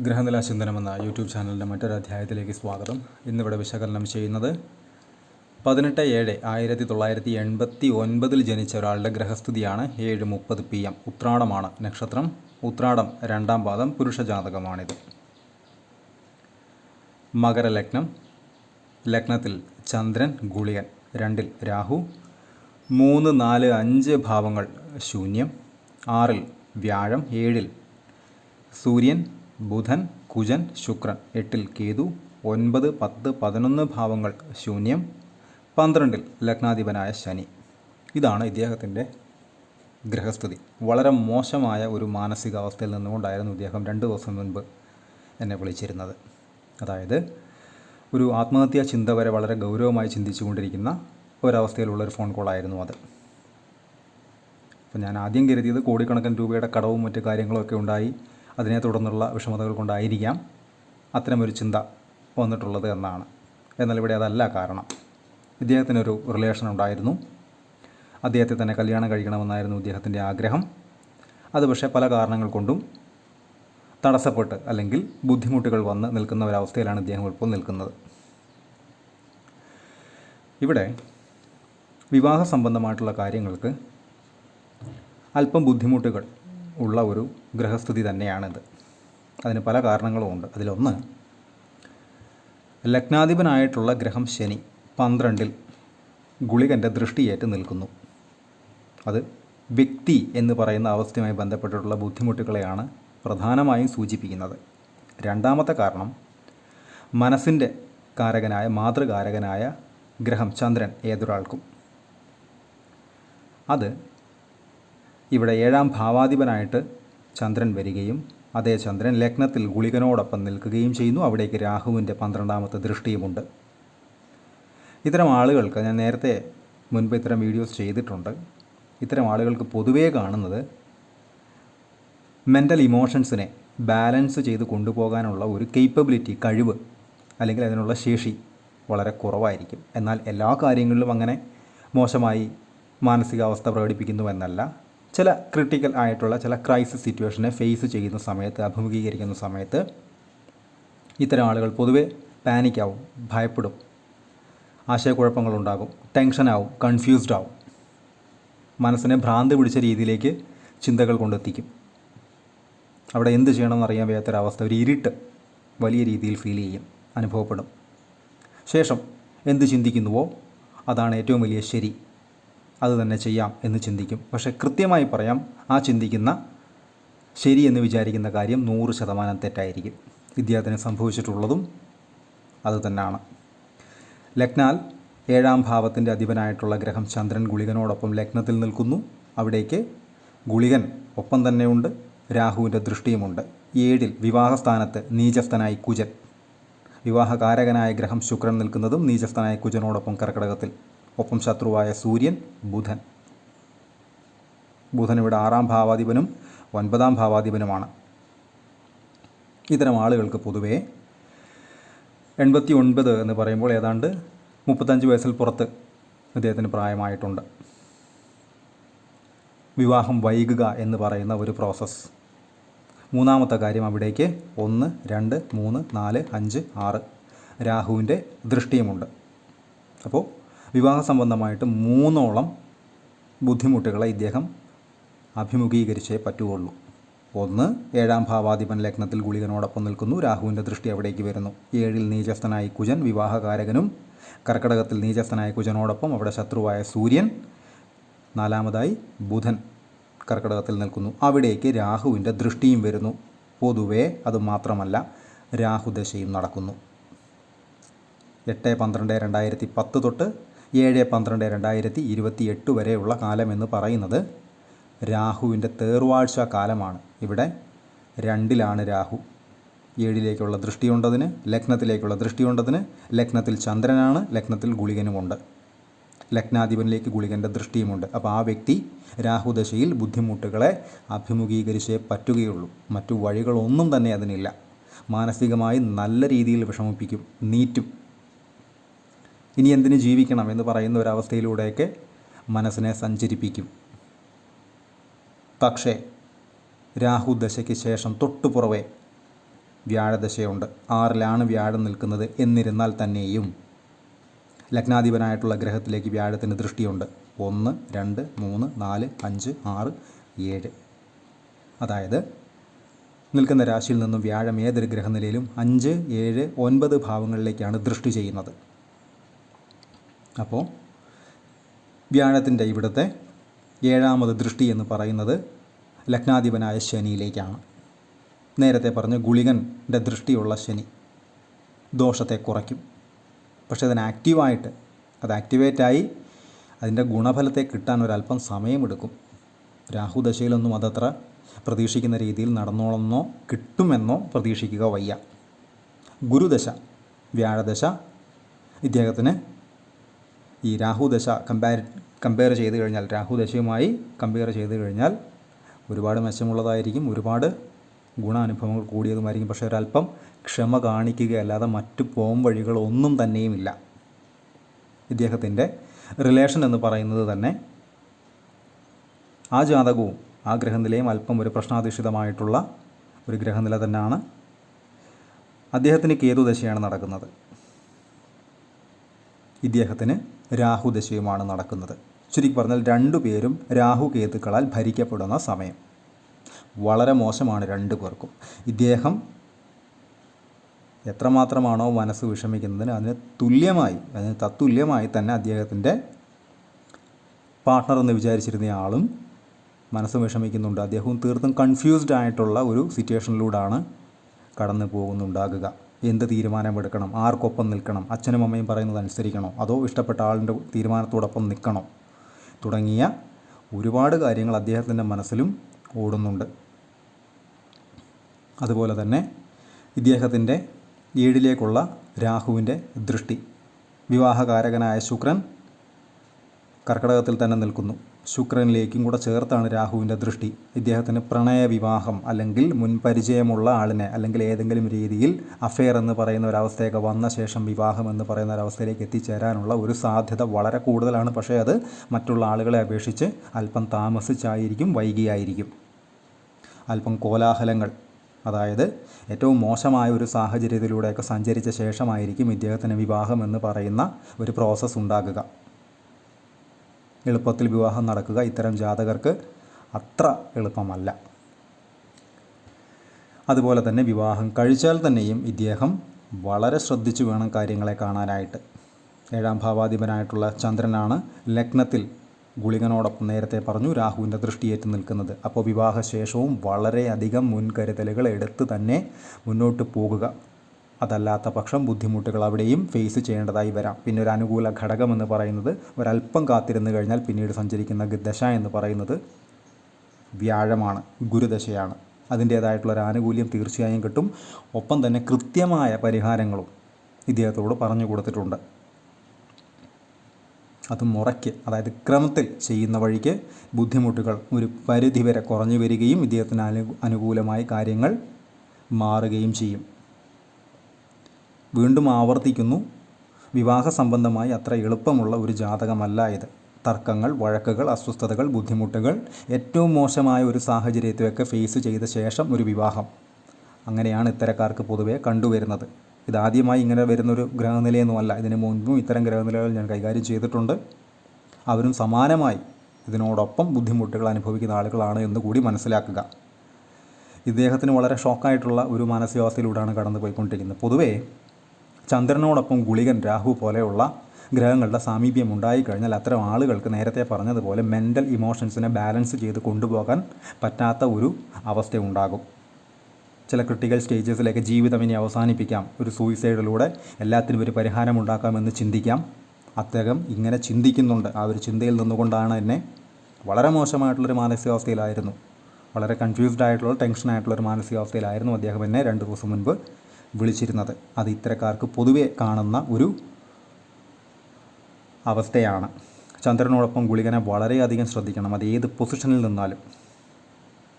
ഗ്രഹനില ചിന്തനം എന്ന യൂട്യൂബ് ചാനലിന്റെ മറ്റൊരു അധ്യായത്തിലേക്ക് സ്വാഗതം. ഇന്നിവിടെ വിശകലനം ചെയ്യുന്നത് പതിനെട്ട് ഏഴ് ആയിരത്തി തൊള്ളായിരത്തി എൺപത്തി ഒൻപതിൽ ജനിച്ച ഒരാളുടെ ഗ്രഹസ്ഥിതിയാണ് ഏഴ് മുപ്പത് പി എം. ഉത്രാടമാണ് നക്ഷത്രം. ഉത്രാടം രണ്ടാം പാദം പുരുഷജാതകമാണിത്. മകരലഗ്നം. ലഗ്നത്തിൽ ചന്ദ്രൻ ഗുളിയൻ രണ്ടിൽ രാഹു. മൂന്ന് നാല് അഞ്ച് ഭാവങ്ങൾ ശൂന്യം. ആറിൽ വ്യാഴം. ഏഴിൽ സൂര്യൻ. ബുധൻ കുജൻ ശുക്രൻ. എട്ടിൽ കേതു ഒൻപത് പത്ത് പതിനൊന്ന് ഭാവങ്ങൾ ശൂന്യം പന്ത്രണ്ടിൽ ലഗ്നാധിപനായ ശനി. ഇതാണ് ഇദ്ദേഹത്തിന്റെ ഗ്രഹസ്ഥിതി. വളരെ മോശമായ ഒരു മാനസികാവസ്ഥയിൽ നിന്നുകൊണ്ടായിരുന്നു ഇദ്ദേഹം രണ്ട് ദിവസം മുൻപ് എന്നെ വിളിച്ചിരുന്നത്. അതായത് ഒരു ആത്മഹത്യാ ചിന്ത വരെ വളരെ ഗൗരവമായി ചിന്തിച്ചുകൊണ്ടിരിക്കുന്ന ഒരവസ്ഥയിലുള്ള ഒരു ഫോൺ കോളായിരുന്നു അത്. അപ്പോൾ ഞാൻ ആദ്യം കരുതിയത് കോടിക്കണക്കിന് രൂപയുടെ കടവും മറ്റു കാര്യങ്ങളൊക്കെ ഉണ്ടായി. അതിനെ തുടർന്നുള്ള വിഷമതകൾ കൊണ്ടായിരിക്കാം അത്തരമൊരു ചിന്ത വന്നിട്ടുള്ളത് എന്നാണ്. എന്നാൽ ഇവിടെ അതല്ല കാരണം. ഇദ്ദേഹത്തിനൊരു റിലേഷൻ ഉണ്ടായിരുന്നു. അദ്ദേഹത്തെ തന്നെ കല്യാണം കഴിക്കണമെന്നായിരുന്നു ഇദ്ദേഹത്തിന്റെ ആഗ്രഹം. അത് പക്ഷേ പല കാരണങ്ങൾ കൊണ്ടും തടസ്സപ്പെട്ട് അല്ലെങ്കിൽ ബുദ്ധിമുട്ടുകൾ വന്ന് നിൽക്കുന്ന ഒരവസ്ഥയിലാണ് ഇദ്ദേഹം ഇപ്പോൾ നിൽക്കുന്നത്. ഇവിടെ വിവാഹ സംബന്ധമായിട്ടുള്ള കാര്യങ്ങൾക്ക് അല്പം ബുദ്ധിമുട്ടുകൾ ഉള്ള ഒരു ഗ്രഹസ്ഥിതി തന്നെയാണിത്. അതിന് പല കാരണങ്ങളുമുണ്ട്. അതിലൊന്ന് ലഗ്നാധിപനായിട്ടുള്ള ഗ്രഹം ശനി പന്ത്രണ്ടിൽ ഗുളികന്റെ ദൃഷ്ടിയേറ്റ് നിൽക്കുന്നു. അത് വ്യക്തി എന്ന് പറയുന്ന അവസ്ഥയുമായി ബന്ധപ്പെട്ടിട്ടുള്ള ബുദ്ധിമുട്ടുകളെയാണ് പ്രധാനമായും സൂചിപ്പിക്കുന്നത്. രണ്ടാമത്തെ കാരണം മനസ്സിന്റെ കാരകനായ മാതൃകാരകനായ ഗ്രഹം ചന്ദ്രൻ ഏതൊരാൾക്കും. അത് ഇവിടെ ഏഴാം ഭാവാധിപനായിട്ട് ചന്ദ്രൻ വരികയും അതേ ചന്ദ്രൻ ലഗ്നത്തിൽ ഗുളികനോടൊപ്പം നിൽക്കുകയും ചെയ്യുന്നു. അവിടേക്ക് രാഹുവിന്റെ പന്ത്രണ്ടാമത്തെ ദൃഷ്ടിയുമുണ്ട്. ഇത്തരം ആളുകൾക്ക് ഞാൻ നേരത്തെ മുൻപ് ഇത്തരം വീഡിയോസ് ചെയ്തിട്ടുണ്ട്. ഇത്തരം ആളുകൾക്ക് പൊതുവേ കാണുന്നത് മെന്റൽ ഇമോഷൻസിനെ ബാലൻസ് ചെയ്ത് കൊണ്ടുപോകാനുള്ള ഒരു കേപ്പബിലിറ്റി കഴിവ് അല്ലെങ്കിൽ അതിനുള്ള ശേഷി വളരെ കുറവായിരിക്കും. എന്നാൽ എല്ലാ കാര്യങ്ങളിലും അങ്ങനെ മോശമായി മാനസികാവസ്ഥ പ്രകടിപ്പിക്കുന്നു എന്നല്ല. ചില ക്രിട്ടിക്കൽ ആയിട്ടുള്ള ചില ക്രൈസിസ് സിറ്റുവേഷനെ ഫേസ് ചെയ്യുന്ന സമയത്ത് അഭിമുഖീകരിക്കുന്ന സമയത്ത് ഇത്തരം ആളുകൾ പൊതുവെ പാനിക്കാവും ഭയപ്പെടും. ആശയക്കുഴപ്പങ്ങളുണ്ടാകും ടെൻഷനാവും കൺഫ്യൂസ്ഡ് ആവും. മനസ്സിനെ ഭ്രാന്ത് പിടിച്ച രീതിയിലേക്ക് ചിന്തകൾ കൊണ്ടെത്തിക്കും. അവിടെ എന്ത് ചെയ്യണമെന്ന് അറിയാൻ വയ്യാത്തൊരവസ്ഥ ഒരു ഇരുട്ട് വലിയ രീതിയിൽ ഫീൽ ചെയ്യും അനുഭവപ്പെടും. ശേഷം എന്ത് ചിന്തിക്കുന്നുവോ? അതാണ് ഏറ്റവും വലിയ ശരി. അത് തന്നെ ചെയ്യാം എന്ന് ചിന്തിക്കും. പക്ഷേ കൃത്യമായി പറയാം ആ ചിന്തിക്കുന്ന ശരി എന്ന് വിചാരിക്കുന്ന കാര്യം നൂറ് ശതമാനം തെറ്റായിരിക്കും. ഇദ്ദേഹത്തിന് സംഭവിച്ചിട്ടുള്ളതും അത് തന്നെയാണ് ലഗ്നാൽ ഏഴാം ഭാവത്തിന്റെ അധിപനായിട്ടുള്ള ഗ്രഹം ചന്ദ്രൻ ഗുളികനോടൊപ്പം ലഗ്നത്തിൽ നിൽക്കുന്നു. അവിടേക്ക് ഗുളികൻ ഒപ്പം തന്നെയുണ്ട് രാഹുവിന്റെ ദൃഷ്ടിയുമുണ്ട്. ഏഴിൽ വിവാഹസ്ഥാനത്ത് നീചസ്ഥനായി കുജൻ. വിവാഹകാരകനായ ഗ്രഹം ശുക്രൻ നിൽക്കുന്നതും നീചസ്ഥനായ കുജനോടൊപ്പം കർക്കിടകത്തിൽ. ഒപ്പം ശത്രുവായ സൂര്യൻ ബുധൻ. ബുധൻ ഇവിടെ ആറാം ഭാവാധിപനും ഒൻപതാം ഭാവാധിപനുമാണ്. ഇത്തരം ആളുകൾക്ക് പൊതുവേ എൺപത്തി ഒൻപത് എന്ന് പറയുമ്പോൾ ഏതാണ്ട് മുപ്പത്തഞ്ച് വയസ്സിൽ പുറത്ത് അദ്ദേഹത്തിന് പ്രായമായിട്ടുണ്ട്. വിവാഹം വൈകുക എന്ന് പറയുന്ന ഒരു പ്രോസസ്സ് മൂന്നാമത്തെ കാര്യം അവിടേക്ക് ഒന്ന് രണ്ട് മൂന്ന് നാല് അഞ്ച് ആറ് രാഹുവിന്റെ ദൃഷ്ടിയുമുണ്ട്. അപ്പോൾ വിവാഹ സംബന്ധമായിട്ട് മൂന്നോളം ബുദ്ധിമുട്ടുകളെ ഇദ്ദേഹം അഭിമുഖീകരിച്ചേ പറ്റുകയുള്ളൂ. ഒന്ന് ഏഴാം ഭാവാധിപൻ ലഗ്നത്തിൽ ഗുളികനോടൊപ്പം നിൽക്കുന്നു. രാഹുവിന്റെ ദൃഷ്ടി അവിടേക്ക് വരുന്നു. ഏഴിൽ നീചസ്ഥനായി കുജൻ വിവാഹകാരകനും കർക്കടകത്തിൽ നീചസ്ഥനായ കുജനോടൊപ്പം അവിടെ ശത്രുവായ സൂര്യൻ. നാലാമതായി ബുധൻ കർക്കടകത്തിൽ നിൽക്കുന്നു. അവിടേക്ക് രാഹുവിന്റെ ദൃഷ്ടിയും വരുന്നു. പൊതുവേ അത് മാത്രമല്ല രാഹുദശയും നടക്കുന്നു. എട്ട് പന്ത്രണ്ട് രണ്ടായിരത്തി പത്ത് തൊട്ട് ഏഴ് പന്ത്രണ്ട് രണ്ടായിരത്തി ഇരുപത്തി എട്ട് വരെയുള്ള കാലമെന്ന് പറയുന്നത് രാഹുവിന്റെ തേർവാഴ്ച കാലമാണ്. ഇവിടെ രണ്ടിലാണ് രാഹു. ഏഴിലേക്കുള്ള ദൃഷ്ടിയുണ്ടതിന് ലഗ്നത്തിലേക്കുള്ള ദൃഷ്ടിയുണ്ടതിന് ലഗ്നത്തിൽ ചന്ദ്രനാണ് ലഗ്നത്തിൽ ഗുളികനുമുണ്ട്. ലഗ്നാധിപനിലേക്ക് ഗുളികന്റെ ദൃഷ്ടിയുമുണ്ട്. അപ്പോൾ ആ വ്യക്തി രാഹുദശയിൽ ബുദ്ധിമുട്ടുകളെ അഭിമുഖീകരിച്ചേ പറ്റുകയുള്ളൂ. മറ്റു വഴികളൊന്നും തന്നെ അതിനില്ല. മാനസികമായി നല്ല രീതിയിൽ വിഷമിപ്പിക്കും നീറ്റും. ഇനി എന്തിനു ജീവിക്കണം എന്ന് പറയുന്ന ഒരവസ്ഥയിലൂടെയൊക്കെ മനസ്സിനെ സഞ്ചരിപ്പിക്കും. പക്ഷേ രാഹു ദശയ്ക്ക് ശേഷം തൊട്ടുപുറവെ വ്യാഴദശയുണ്ട്. ആറിലാണ് വ്യാഴം നിൽക്കുന്നത് എന്നിരുന്നാൽ തന്നെയും ലഗ്നാധിപനായിട്ടുള്ള ഗ്രഹത്തിലേക്ക് വ്യാഴത്തിന് ദൃഷ്ടിയുണ്ട്. ഒന്ന് രണ്ട് മൂന്ന് നാല് അഞ്ച് ആറ് ഏഴ്. അതായത് നിൽക്കുന്ന രാശിയിൽ നിന്നും വ്യാഴം ഏതൊരു ഗ്രഹനിലയിലും അഞ്ച് ഏഴ് ഒൻപത് ഭാവങ്ങളിലേക്കാണ് ദൃഷ്ടി ചെയ്യുന്നത്. അപ്പോൾ വ്യാഴത്തിന്റെ ഇവിടുത്തെ ഏഴാമത് ദൃഷ്ടി എന്ന് പറയുന്നത് ലഗ്നാധിപനായ ശനിയിലേക്കാണ്. നേരത്തെ പറഞ്ഞ ഗുളികന്റെ ദൃഷ്ടിയുള്ള ശനി ദോഷത്തെ കുറയ്ക്കും. പക്ഷെ അതിന് ആക്റ്റീവായിട്ട് അത് ആക്ടിവേറ്റായി അതിന്റെ ഗുണഫലത്തെ കിട്ടാൻ ഒരല്പം സമയമെടുക്കും. രാഹുദശയിലൊന്നും അതത്ര പ്രതീക്ഷിക്കുന്ന രീതിയിൽ നടന്നോളെന്നോ കിട്ടുമെന്നോ പ്രതീക്ഷിക്കുക വയ്യ. ഗുരുദശ വ്യാഴദശ ഇദ്ദേഹത്തിന് ഈ രാഹുദശ കമ്പാരി കമ്പയർ ചെയ്ത് കഴിഞ്ഞാൽ രാഹുദശയുമായി കമ്പയർ ചെയ്ത് കഴിഞ്ഞാൽ ഒരുപാട് മെച്ചമുള്ളതായിരിക്കും ഒരുപാട് ഗുണാനുഭവങ്ങൾ കൂടിയതുമായിരിക്കും. പക്ഷേ ഒരല്പം ക്ഷമ കാണിക്കുക അല്ലാതെ മറ്റു പോം വഴികളൊന്നും തന്നെയുമില്ല. ഇദ്ദേഹത്തിന്റെ റിലേഷൻ എന്ന് പറയുന്നത് തന്നെ ആ ജാതകവും ആ ഗ്രഹനിലയും അല്പം ഒരു പ്രശ്നാധിഷ്ഠിതമായിട്ടുള്ള ഒരു ഗ്രഹനില തന്നെയാണ് അദ്ദേഹത്തിന് കേതുദശയാണ് നടക്കുന്നത്. ഇദ്ദേഹത്തിന് രാഹുദശയുമാണ് നടക്കുന്നത്. ചുരുക്കി പറഞ്ഞാൽ രണ്ടു പേരും രാഹു കേതുക്കളാൽ ഭരിക്കപ്പെടുന്ന സമയം. വളരെ മോശമാണ് രണ്ടു പേർക്കും. ഇദ്ദേഹം എത്രമാത്രമാണോ മനസ്സ് വിഷമിക്കുന്നതിന് അതിന് തുല്യമായി അതിന് തത്തുല്യമായി തന്നെ അദ്ദേഹത്തിന്റെ പാർട്ട്ണർ എന്ന് വിചാരിച്ചിരുന്ന ആളും മനസ്സ് വിഷമിക്കുന്നുണ്ട്. അദ്ദേഹവും തീർത്തും കൺഫ്യൂസ്ഡ് ആയിട്ടുള്ള ഒരു സിറ്റുവേഷനിലൂടെയാണ് കടന്നു പോകുന്നുണ്ടാകുക എന്ത് തീരുമാനമെടുക്കണം? ആർക്കൊപ്പം നിൽക്കണം? അച്ഛനും അമ്മയും പറയുന്നത് അനുസരിക്കണോ? അതോ ഇഷ്ടപ്പെട്ട ആളിന്റെ തീരുമാനത്തോടൊപ്പം നിൽക്കണോ? തുടങ്ങിയ ഒരുപാട് കാര്യങ്ങൾ അദ്ദേഹത്തിന്റെ മനസ്സിലും ഓടുന്നുണ്ട്. അതുപോലെ തന്നെ ഇദ്ദേഹത്തിന്റെ ഏഴിലേക്കുള്ള രാഹുവിന്റെ ദൃഷ്ടി. വിവാഹകാരകനായ ശുക്രൻ കർക്കടകത്തിൽ തന്നെ നിൽക്കുന്നു. ശുക്രനിലേക്കും കൂടെ ചേർത്താണ് രാഹുവിന്റെ ദൃഷ്ടി. ഇദ്ദേഹത്തിന് പ്രണയവിവാഹം അല്ലെങ്കിൽ മുൻപരിചയമുള്ള ആളിനെ അല്ലെങ്കിൽ ഏതെങ്കിലും രീതിയിൽ അഫെയർ എന്ന് പറയുന്ന ഒരവസ്ഥയൊക്കെ വന്ന ശേഷം വിവാഹം എന്ന് പറയുന്ന ഒരവസ്ഥയിലേക്ക് എത്തിച്ചേരാനുള്ള ഒരു സാധ്യത വളരെ കൂടുതലാണ്. പക്ഷേ അത് മറ്റുള്ള ആളുകളെ അപേക്ഷിച്ച് അല്പം താമസിച്ചായിരിക്കും വൈകിയായിരിക്കും. അല്പം കോലാഹലങ്ങൾ അതായത് ഏറ്റവും മോശമായ ഒരു സാഹചര്യത്തിലൂടെയൊക്കെ സഞ്ചരിച്ച ശേഷമായിരിക്കും ഇദ്ദേഹത്തിന് വിവാഹം എന്ന് പറയുന്ന ഒരു പ്രോസസ്സ് ഉണ്ടാകുക. എളുപ്പത്തിൽ വിവാഹം നടക്കുക. ഇത്തരം ജാതകർക്ക് അത്ര എളുപ്പമല്ല. അതുപോലെ തന്നെ വിവാഹം കഴിച്ചാൽ തന്നെയും ഇദ്ദേഹം വളരെ ശ്രദ്ധിച്ചു വേണം കാര്യങ്ങളെ കാണാനായിട്ട്. ഏഴാം ഭാവാധിപനായിട്ടുള്ള ചന്ദ്രനാണ് ലഗ്നത്തിൽ ഗുളികനോടൊപ്പം നേരത്തെ പറഞ്ഞു രാഹുവിന്റെ ദൃഷ്ടിയേറ്റ് നിൽക്കുന്നത്. അപ്പോൾ വിവാഹശേഷവും വളരെയധികം മുൻകരുതലുകൾ എടുത്ത് തന്നെ മുന്നോട്ട് പോകുക. അതല്ലാത്ത പക്ഷം ബുദ്ധിമുട്ടുകൾ അവിടെയും ഫേസ് ചെയ്യേണ്ടതായി വരാം. പിന്നെ ഒരു അനുകൂല ഘടകം എന്ന് പറയുന്നത് ഒരല്പം കാത്തിരുന്ന് കഴിഞ്ഞാൽ പിന്നീട് സഞ്ചരിക്കുന്ന ദശ എന്ന് പറയുന്നത് വ്യാഴമാണ് ഗുരുദശയാണ്. അതിന്റേതായിട്ടുള്ള ഒരു ആനുകൂല്യം തീർച്ചയായും കിട്ടും. ഒപ്പം തന്നെ കൃത്യമായ പരിഹാരങ്ങളും ഇദ്ദേഹത്തോട് പറഞ്ഞു കൊടുത്തിട്ടുണ്ട്. അത് മുറയ്ക്ക് അതായത് ക്രമത്തിൽ ചെയ്യുന്ന വഴിക്ക് ബുദ്ധിമുട്ടുകൾ ഒരു പരിധിവരെ കുറഞ്ഞു വരികയും ഇദ്ദേഹത്തിന് അനു അനുകൂലമായി കാര്യങ്ങൾ മാറുകയും ചെയ്യും. വീണ്ടും ആവർത്തിക്കുന്നു. വിവാഹ സംബന്ധമായി അത്ര എളുപ്പമുള്ള ഒരു ജാതകമല്ല ഇത്. തർക്കങ്ങൾ വഴക്കുകൾ അസ്വസ്ഥതകൾ ബുദ്ധിമുട്ടുകൾ ഏറ്റവും മോശമായ ഒരു സാഹചര്യത്തെയൊക്കെ ഫേസ് ചെയ്ത ശേഷം ഒരു വിവാഹം. അങ്ങനെയാണ് ഇത്തരക്കാർക്ക് പൊതുവേ കണ്ടുവരുന്നത്. ഇതാദ്യമായി ഇങ്ങനെ വരുന്നൊരു ഗ്രഹനിലയൊന്നുമല്ല. ഇതിനു മുൻപും ഇത്തരം ഗ്രഹനിലകൾ ഞാൻ കൈകാര്യം ചെയ്തിട്ടുണ്ട്. അവരും സമാനമായി ഇതിനോടൊപ്പം ബുദ്ധിമുട്ടുകൾ അനുഭവിക്കുന്ന ആളുകളാണ് എന്ന് കൂടി മനസ്സിലാക്കുക. ഇദ്ദേഹത്തിന് വളരെ ഷോക്കായിട്ടുള്ള ഒരു മാനസികാവസ്ഥയിലൂടെയാണ് കടന്നു പോയിക്കൊണ്ടിരിക്കുന്നത് പൊതുവേ ചന്ദ്രനോടൊപ്പം ഗുളികൻ രാഹു പോലെയുള്ള ഗ്രഹങ്ങളുടെ സാമീപ്യം ഉണ്ടായിക്കഴിഞ്ഞാൽ അത്തരം ആളുകൾക്ക് നേരത്തെ പറഞ്ഞതുപോലെ മെന്റൽ ഇമോഷൻസിനെ ബാലൻസ് ചെയ്ത് കൊണ്ടുപോകാൻ പറ്റാത്ത ഒരു അവസ്ഥ ഉണ്ടാകും. ചില ക്രിട്ടിക്കൽ സ്റ്റേജസിലേക്ക് ജീവിതം ഇനി അവസാനിപ്പിക്കാം. ഒരു സൂയിസൈഡിലൂടെ എല്ലാത്തിനും ഒരു പരിഹാരം ഉണ്ടാക്കാമെന്ന് ചിന്തിക്കാം. അദ്ദേഹം ഇങ്ങനെ ചിന്തിക്കുന്നുണ്ട്. ആ ഒരു ചിന്തയിൽ നിന്നുകൊണ്ടാണ് എന്നെ വളരെ മോശമായിട്ടുള്ളൊരു മാനസികാവസ്ഥയിലായിരുന്നു. വളരെ കൺഫ്യൂസ്ഡ് ആയിട്ടുള്ള ടെൻഷൻ ആയിട്ടുള്ള ഒരു മാനസികാവസ്ഥയിലായിരുന്നു അദ്ദേഹം എന്നെ രണ്ട് ദിവസം മുൻപ് വിളിച്ചിരുന്നത്. അത് ഇത്തരക്കാർക്ക് പൊതുവെ കാണുന്ന ഒരു അവസ്ഥയാണ്. ചന്ദ്രനോടൊപ്പം ഗുളികനെ വളരെയധികം ശ്രദ്ധിക്കണം. അത് ഏത് പൊസിഷനിൽ നിന്നാലും.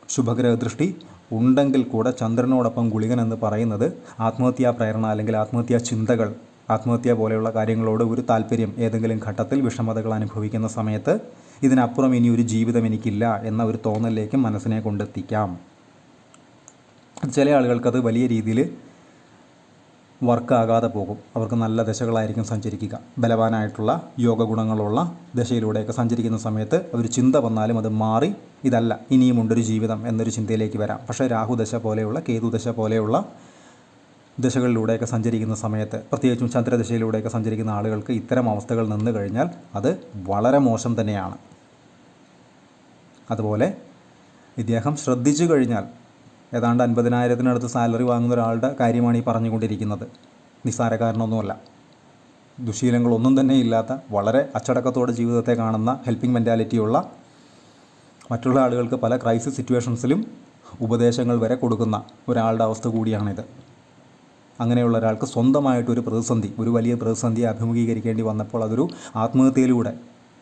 ശുഭഗ്രഹ ദൃഷ്ടി ഉണ്ടെങ്കിൽ കൂടെ ചന്ദ്രനോടൊപ്പം ഗുളികൻ എന്ന് പറയുന്നത് ആത്മഹത്യാ പ്രേരണ അല്ലെങ്കിൽ ആത്മഹത്യാ ചിന്തകൾ ആത്മഹത്യ പോലെയുള്ള കാര്യങ്ങളോട് ഒരു താല്പര്യം ഏതെങ്കിലും ഘട്ടത്തിൽ വിഷമതകൾ അനുഭവിക്കുന്ന സമയത്ത് ഇതിനപ്പുറം ഇനി ഒരു ജീവിതം എനിക്കില്ല എന്ന ഒരു തോന്നലിലേക്ക് മനസ്സിനെ കൊണ്ടെത്തിക്കാം. ചില ആളുകൾക്കത് വലിയ രീതിയിൽ വർക്കാകാതെ പോകും. അവർക്ക് നല്ല ദശകളായിരിക്കും സഞ്ചരിക്കുക. ബലവാനായിട്ടുള്ള യോഗ ഗുണങ്ങളുള്ള ദശയിലൂടെയൊക്കെ സഞ്ചരിക്കുന്ന സമയത്ത് ഒരു ചിന്ത വന്നാലും അത് മാറി ഇതല്ല ഇനിയുമുണ്ടൊരു ജീവിതം എന്നൊരു ചിന്തയിലേക്ക് വരാം. പക്ഷേ രാഹുദശ പോലെയുള്ള കേതുദശ പോലെയുള്ള ദശകളിലൂടെയൊക്കെ സഞ്ചരിക്കുന്ന സമയത്ത് പ്രത്യേകിച്ചും ചന്ദ്രദശയിലൂടെയൊക്കെ സഞ്ചരിക്കുന്ന ആളുകൾക്ക് ഇത്തരം അവസ്ഥകൾ നിന്ന് കഴിഞ്ഞാൽ അത് വളരെ മോശം തന്നെയാണ്. അതുപോലെ ഇദ്ദേഹം ശ്രദ്ധിച്ചു കഴിഞ്ഞാൽ ഏതാണ്ട് അൻപതിനായിരത്തിനടുത്ത് സാലറി വാങ്ങുന്ന ഒരാളുടെ കാര്യമാണ് ഈ പറഞ്ഞുകൊണ്ടിരിക്കുന്നത്. നിസ്സാരക്കാരനൊന്നുമല്ല ദുശീലങ്ങളൊന്നും തന്നെ ഇല്ലാത്ത വളരെ അച്ചടക്കത്തോടെ ജീവിതത്തെ കാണുന്ന ഹെൽപ്പിംഗ് മെന്റാലിറ്റിയുള്ള മറ്റുള്ള ആളുകൾക്ക് പല ക്രൈസിസ് സിറ്റുവേഷൻസിലും ഉപദേശങ്ങൾ വരെ കൊടുക്കുന്ന ഒരാളുടെ അവസ്ഥ കൂടിയാണിത്. അങ്ങനെയുള്ള ഒരാൾക്ക് സ്വന്തമായിട്ടൊരു പ്രതിസന്ധി ഒരു വലിയ പ്രതിസന്ധിയെ അഭിമുഖീകരിക്കേണ്ടി വന്നപ്പോൾ അതൊരു ആത്മഹത്യയിലൂടെ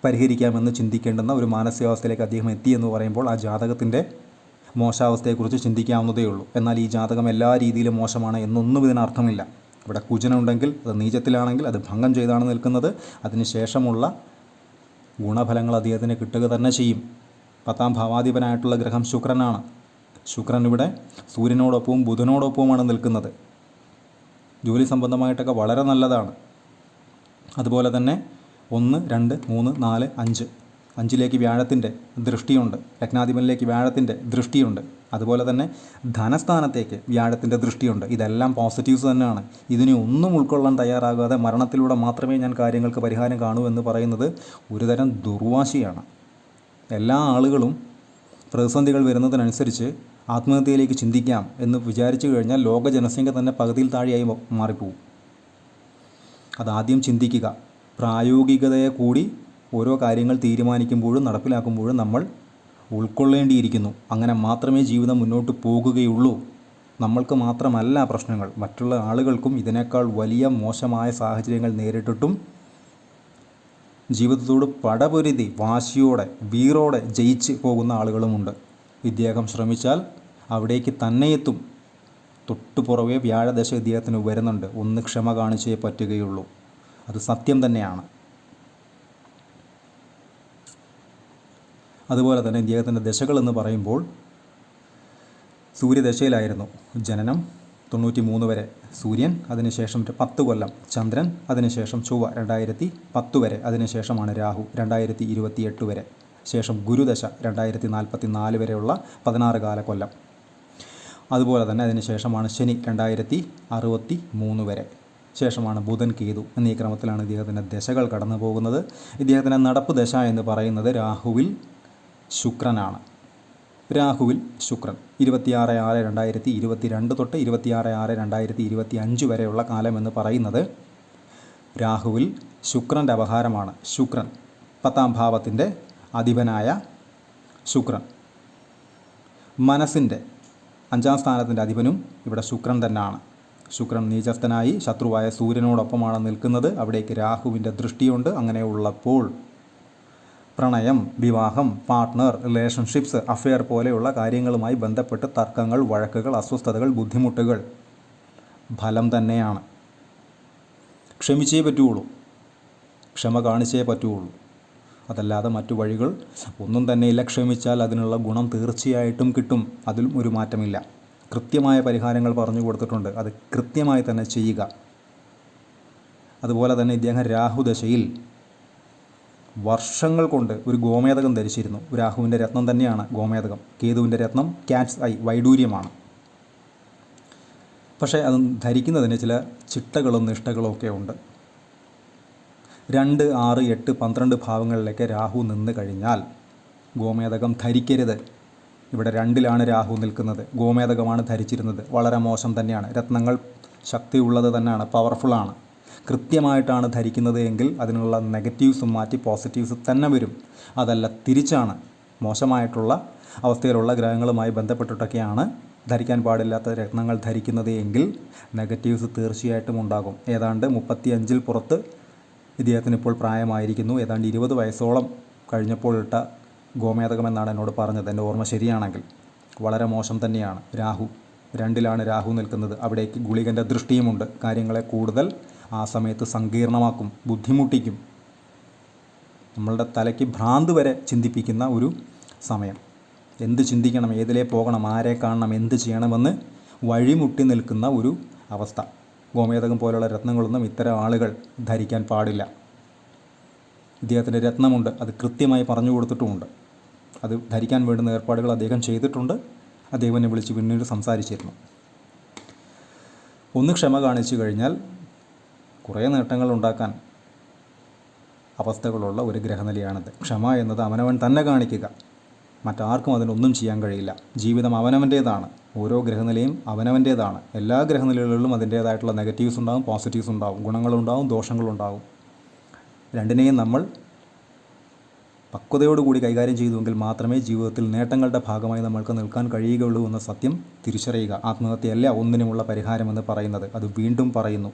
പരിഹരിക്കാമെന്ന് ചിന്തിക്കേണ്ടുന്ന ഒരു മാനസികാവസ്ഥയിലേക്ക് അദ്ദേഹം എത്തി എന്ന് പറയുമ്പോൾ ആ ജാതകത്തിന്റെ മോശാവസ്ഥയെക്കുറിച്ച് ചിന്തിക്കാവുന്നതേ ഉള്ളൂ എന്നാൽ ഈ ജാതകം എല്ലാ രീതിയിലും മോശമാണ് എന്നൊന്നും ഇതിനർത്ഥമില്ല. ഇവിടെ കുജനുണ്ടെങ്കിൽ അത് നീചത്തിലാണെങ്കിൽ അത് ഭംഗം ചെയ്താണ് നിൽക്കുന്നത്. അതിനുശേഷമുള്ള ഗുണഫലങ്ങൾ അദ്ദേഹത്തിന് കിട്ടുക തന്നെ ചെയ്യും. പത്താം ഭാവാധിപനായിട്ടുള്ള ഗ്രഹം ശുക്രനാണ്. ശുക്രൻ ഇവിടെ സൂര്യനോടൊപ്പവും ബുധനോടൊപ്പവുമാണ് നിൽക്കുന്നത്. ജോലി സംബന്ധമായിട്ടൊക്കെ വളരെ നല്ലതാണ്. അതുപോലെ തന്നെ ഒന്ന് രണ്ട് മൂന്ന് നാല് അഞ്ച്. അഞ്ചിലേക്ക് വ്യാഴത്തിന്റെ ദൃഷ്ടിയുണ്ട് ലഗ്നാധിപനിലേക്ക് വ്യാഴത്തിന്റെ ദൃഷ്ടിയുണ്ട്. അതുപോലെ തന്നെ ധനസ്ഥാനത്തേക്ക് വ്യാഴത്തിന്റെ ദൃഷ്ടിയുണ്ട്. ഇതെല്ലാം പോസിറ്റീവ്സ് തന്നെയാണ്. ഇതിനെ ഒന്നും ഉൾക്കൊള്ളാൻ തയ്യാറാകാതെ മരണത്തിലൂടെ മാത്രമേ ഞാൻ കാര്യങ്ങൾക്ക് പരിഹാരം കാണൂ എന്ന് പറയുന്നത് ഒരുതരം ദുർവാശിയാണ്. എല്ലാ ആളുകളും പ്രതിസന്ധികൾ വരുന്നതിനനുസരിച്ച് ആത്മഹത്യയിലേക്ക് ചിന്തിക്കാം എന്ന് വിചാരിച്ചു കഴിഞ്ഞാൽ ലോക ജനസംഖ്യ തന്നെ പകുതിയിൽ താഴെയായി മാറിപ്പോകും അതാദ്യം ചിന്തിക്കുക. പ്രായോഗികതയെ കൂടി ഓരോ കാര്യങ്ങൾ തീരുമാനിക്കുമ്പോഴും നടപ്പിലാക്കുമ്പോഴും നമ്മൾ ഉൾക്കൊള്ളേണ്ടിയിരിക്കുന്നു. അങ്ങനെ മാത്രമേ ജീവിതം മുന്നോട്ട് പോകുകയുള്ളൂ. നമ്മൾക്ക് മാത്രമല്ല പ്രശ്നങ്ങൾ. മറ്റുള്ള ആളുകൾക്കും ഇതിനേക്കാൾ വലിയ മോശമായ സാഹചര്യങ്ങൾ നേരിട്ടിട്ടും ജീവിതത്തോട് പടപൊരുതി വാശിയോടെ വീറോടെ ജയിച്ച് പോകുന്ന ആളുകളുമുണ്ട്. ഇദ്ദേഹം ശ്രമിച്ചാൽ അവിടേക്ക് തന്നെ എത്തും തൊട്ടുപുറവേ വ്യാഴദശ ഇദ്ദേഹത്തിന് വരുന്നുണ്ട്. ഒന്ന് ക്ഷമ കാണിച്ചേ പറ്റുകയുള്ളൂ. അത് സത്യം തന്നെയാണ്. അതുപോലെ തന്നെ ഇദ്ദേഹത്തിന്റെ ദശകൾ എന്ന് പറയുമ്പോൾ സൂര്യദശയിലായിരുന്നു ജനനം തൊണ്ണൂറ്റി മൂന്ന് വരെ സൂര്യൻ അതിനുശേഷം പത്ത് കൊല്ലം ചന്ദ്രൻ അതിനുശേഷം ചൊവ്വ രണ്ടായിരത്തി പത്ത് വരെ അതിനുശേഷമാണ് രാഹു രണ്ടായിരത്തി ഇരുപത്തി എട്ട് വരെ ശേഷം ഗുരുദശ രണ്ടായിരത്തി നാൽപ്പത്തി നാല് വരെയുള്ള പതിനാറ് കാല കൊല്ലം. അതുപോലെ തന്നെ അതിനുശേഷമാണ് ശനി രണ്ടായിരത്തി അറുപത്തി മൂന്ന് വരെ ശേഷമാണ് ബുധൻ കേതു എന്നീ ക്രമത്തിലാണ് ഇദ്ദേഹത്തിന്റെ ദശകൾ കടന്നു പോകുന്നത് ഇദ്ദേഹത്തിന്റെ നടപ്പ് ദശ എന്ന് പറയുന്നത് രാഹുവിൽ ശുക്രനാണ്. രാഹുവിൽ ശുക്രൻ. ഇരുപത്തിയാറ് ആറ് രണ്ടായിരത്തി ഇരുപത്തി രണ്ട് തൊട്ട് ഇരുപത്തിയാറ് ആറ് രണ്ടായിരത്തി ഇരുപത്തി അഞ്ച് വരെയുള്ള കാലം എന്ന് പറയുന്നത് രാഹുവിൽ ശുക്രന്റെ അപഹാരമാണ്. ശുക്രൻ പത്താം ഭാവത്തിന്റെ അധിപനായ ശുക്രൻ. മനസ്സിന്റെ അഞ്ചാം സ്ഥാനത്തിന്റെ അധിപനും ഇവിടെ ശുക്രൻ തന്നെയാണ് ശുക്രൻ നീചസ്ഥനായി ശത്രുവായ സൂര്യനോടൊപ്പമാണ് നിൽക്കുന്നത്. അവിടേക്ക് രാഹുവിന്റെ ദൃഷ്ടിയുണ്ട്. അങ്ങനെയുള്ളപ്പോൾ പ്രണയം വിവാഹം പാർട്ട്ണർ റിലേഷൻഷിപ്സ് അഫെയർ പോലെയുള്ള കാര്യങ്ങളുമായി ബന്ധപ്പെട്ട് തർക്കങ്ങൾ വഴക്കുകൾ അസ്വസ്ഥതകൾ ബുദ്ധിമുട്ടുകൾ. ഫലം തന്നെയാണ്. ക്ഷമിച്ചേ പറ്റുകയുള്ളൂ. ക്ഷമ കാണിച്ചേ പറ്റുകയുള്ളൂ. അതല്ലാതെ മറ്റു വഴികൾ ഒന്നും തന്നെയില്ല. ക്ഷമിച്ചാൽ അതിനുള്ള ഗുണം തീർച്ചയായിട്ടും കിട്ടും. അതിലും ഒരു മാറ്റമില്ല. കൃത്യമായ പരിഹാരങ്ങൾ പറഞ്ഞു കൊടുത്തിട്ടുണ്ട്. അത് കൃത്യമായി തന്നെ ചെയ്യുക. അതുപോലെ തന്നെ ഇദ്ദേഹം രാഹുദശയിൽ വർഷങ്ങൾ കൊണ്ട് ഒരു ഗോമേതകം ധരിച്ചിരുന്നു. രാഹുവിന്റെ രത്നം തന്നെയാണ് ഗോമേതകം. കേതുവിന്റെ രത്നം ക്യാറ്റ്സ് ഐ വൈഡൂര്യമാണ്. പക്ഷേ അത് ധരിക്കുന്നതിന് ചില ചിട്ടകളും നിഷ്ഠകളും ഒക്കെ ഉണ്ട്. രണ്ട് ആറ് എട്ട് പന്ത്രണ്ട് ഭാവങ്ങളിലേക്ക് രാഹു നിന്ന് കഴിഞ്ഞാൽ ഗോമേതകം ധരിക്കരുത്. ഇവിടെ രണ്ടിലാണ് രാഹു നിൽക്കുന്നത്. ഗോമേതകമാണ് ധരിച്ചിരുന്നത്. വളരെ മോശം തന്നെയാണ്. രത്നങ്ങൾ ശക്തിയുള്ളത് തന്നെയാണ്. പവർഫുള്ളാണ്. കൃത്യമായിട്ടാണ് ധരിക്കുന്നത് എങ്കിൽ അതിനുള്ള നെഗറ്റീവ്സും മാറ്റി പോസിറ്റീവ്സ് തന്നെ വരും. അതല്ല തിരിച്ചാണ് മോശമായിട്ടുള്ള അവസ്ഥയിലുള്ള ഗ്രഹങ്ങളുമായി ബന്ധപ്പെട്ടിട്ടൊക്കെയാണ് ധരിക്കാൻ പാടില്ലാത്ത രത്നങ്ങൾ ധരിക്കുന്നത് എങ്കിൽ നെഗറ്റീവ്സ് തീർച്ചയായിട്ടും ഉണ്ടാകും. ഏതാണ്ട് മുപ്പത്തി അഞ്ചിൽ പുറത്ത് ഇദ്ദേഹത്തിന് ഇപ്പോൾ പ്രായമായിരിക്കുന്നു. ഏതാണ്ട് ഇരുപത് വയസ്സോളം കഴിഞ്ഞപ്പോൾ ഇട്ട ഗോമേതകം എന്നാണ് എന്നോട് പറഞ്ഞത്. എന്റെ ഓർമ്മ ശരിയാണെങ്കിൽ. വളരെ മോശം തന്നെയാണ്. രാഹു. രണ്ടിലാണ് രാഹു നിൽക്കുന്നത്. അവിടേക്ക് ഗുളികന്റെ ദൃഷ്ടിയുമുണ്ട്. കാര്യങ്ങളെ കൂടുതൽ ആ സമയത്ത് സങ്കീർണമാക്കും ബുദ്ധിമുട്ടിക്കും. നമ്മളുടെ തലയ്ക്ക് ഭ്രാന്ത് വരെ ചിന്തിപ്പിക്കുന്ന ഒരു സമയം. എന്ത് ചിന്തിക്കണം ഏതിലേ പോകണം ആരെ കാണണം എന്ത് ചെയ്യണമെന്ന് വഴിമുട്ടി നിൽക്കുന്ന ഒരു അവസ്ഥ. ഗോമേതകം പോലുള്ള രത്നങ്ങളൊന്നും ഇത്തരം ആളുകൾ ധരിക്കാൻ പാടില്ല. ഇദ്ദേഹത്തിന്റെ രത്നമുണ്ട് അത് കൃത്യമായി പറഞ്ഞു കൊടുത്തിട്ടുമുണ്ട്. അത് ധരിക്കാൻ വേണ്ടുന്ന ഏർപ്പാടുകൾ അദ്ദേഹം ചെയ്തിട്ടുണ്ട്. അദ്ദേഹം എന്നെ വിളിച്ച് പിന്നീട് സംസാരിച്ചിരുന്നു. ഒന്ന് ക്ഷമ കാണിച്ചു കഴിഞ്ഞാൽ കുറേ നേട്ടങ്ങൾ ഉണ്ടാക്കാൻ അവസ്ഥകളുള്ള ഒരു ഗ്രഹനിലയാണിത്. ക്ഷമ എന്നത് അവനവൻ തന്നെ കാണിക്കുക. മറ്റാർക്കും അതിനൊന്നും ചെയ്യാൻ കഴിയില്ല. ജീവിതം അവനവന്റേതാണ്. ഓരോ ഗ്രഹനിലയും അവനവന്റേതാണ്. എല്ലാ ഗ്രഹനിലകളിലും അതിന്റേതായിട്ടുള്ള നെഗറ്റീവ്സ് ഉണ്ടാവും പോസിറ്റീവ്സ് ഉണ്ടാവും ഗുണങ്ങളുണ്ടാവും ദോഷങ്ങളുണ്ടാവും രണ്ടിനെയും നമ്മൾ പക്വതയോടുകൂടി കൈകാര്യം ചെയ്തുവെങ്കിൽ മാത്രമേ ജീവിതത്തിൽ നേട്ടങ്ങളുടെ ഭാഗമായി നമ്മൾക്ക് നിൽക്കാൻ കഴിയുകയുള്ളൂ എന്ന സത്യം തിരിച്ചറിയുക. ആത്മഹത്യയല്ല ഒന്നിനുമുള്ള പരിഹാരമെന്ന് പറയുന്നത്. അത് വീണ്ടും പറയുന്നു.